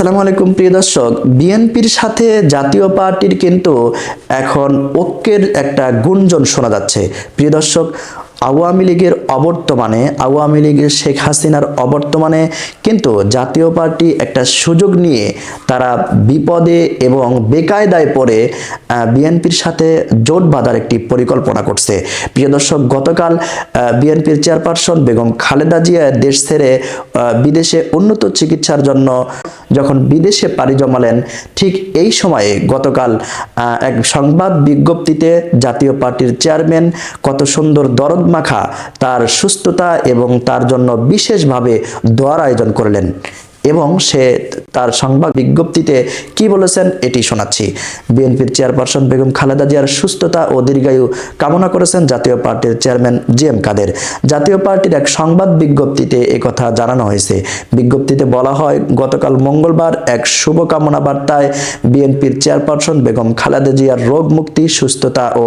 আসসালামু আলাইকুম প্রিয় দর্শক, বিএনপির সাথে জাতীয় পার্টির কিন্তু এখন ঐক্যের একটা গুঞ্জন শোনা যাচ্ছে। প্রিয় দর্শক, আওয়ামী লীগের অবর্তমানে, আওয়ামী লীগের শেখ হাসিনার অবর্তমানে কিন্তু জাতীয় পার্টি একটা সুযোগ নিয়ে তারা বিপদে এবং বেকায়দায় পড়ে বিএনপির সাথে জোট বাঁধার একটি পরিকল্পনা করছে। প্রিয় দর্শক, গতকাল বিএনপির চেয়ারপারসন বেগম খালেদা জিয়া দেশ ছেড়ে বিদেশে উন্নত চিকিৎসার জন্য যখন বিদেশে পাড়ি জমালেন, ঠিক এই সময়ে গতকাল এক সংবাদ বিজ্ঞপ্তিতে জাতীয় পার্টির চেয়ারম্যান কত সুন্দর দরদ মাখা তার সুস্থতা এবং তার জন্য বিশেষভাবে দোয়ার আয়োজন করলেন। এবং সে তার সংবাদ বিজ্ঞপ্তিতে কি বলেছেন এটি শোনাচ্ছি। বিএনপির চেয়ারপারসন বেগম খালেদা জিয়ার সুস্থতা ও দীর্ঘায়ু কামনা করেছেন জাতীয় পার্টির চেয়ারম্যান জি এম কাদের। জাতীয় পার্টির এক সংবাদ বিজ্ঞপ্তিতে একথা জানানো হয়েছে। বিজ্ঞপ্তিতে বলা হয়, গতকাল মঙ্গলবার এক শুভকামনা বার্তায় বিএনপির চেয়ারপারসন বেগম খালেদা জিয়ার রোগ মুক্তি, সুস্থতা ও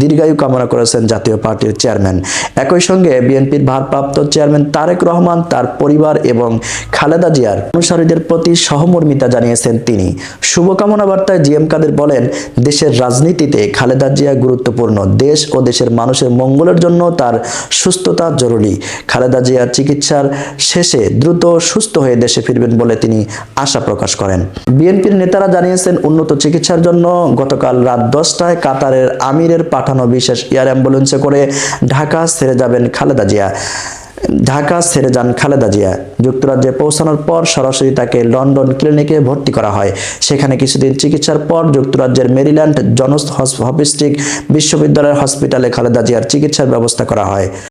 দীর্ঘায়ু কামনা করেছেন জাতীয় পার্টির চেয়ারম্যান। একই সঙ্গে বিএনপির ভারপ্রাপ্ত চেয়ারম্যান তারেক রহমান, তার পরিবার এবং খালেদা জিয়ার অনুসারীদের প্রতি সহমর্মিতা জানিয়েছেন তিনি। শুভকামনা বার্তায় জি এম কাদের বলেন, দেশের রাজনীতিতে খালেদা জিয়া গুরুত্বপূর্ণ। দেশ ও দেশের মানুষের মঙ্গলের জন্য তার সুস্থতা জরুরি। খালেদা জিয়া চিকিৎসার শেষে দ্রুত সুস্থ হয়ে দেশে ফিরবেন বলে তিনি আশা প্রকাশ করেন। বিএনপির নেতারা জানিয়েছেন, উন্নত চিকিৎসার জন্য গতকাল রাত দশটায় কাতারের আমিরের পাঠানো বিশেষ এয়ার অ্যাম্বুলেন্সে করে ঢাকা ছেড়ে যাবেন খালেদা জিয়া। ঢাকা ছেড়ে যান খালেদা জিয়া। যুক্তরাজ্যে পৌঁছানোর পর সরাসরি তাকে লন্ডন ক্লিনিকে ভর্তি করা হয়। সেখানে কিছুদিন চিকিৎসার পর যুক্তরাজ্যের মেরিল্যান্ড জনস হপিস্টিক বিশ্ববিদ্যালয়ের হসপিটালে খালেদা জিয়ার চিকিৎসার ব্যবস্থা করা হয়।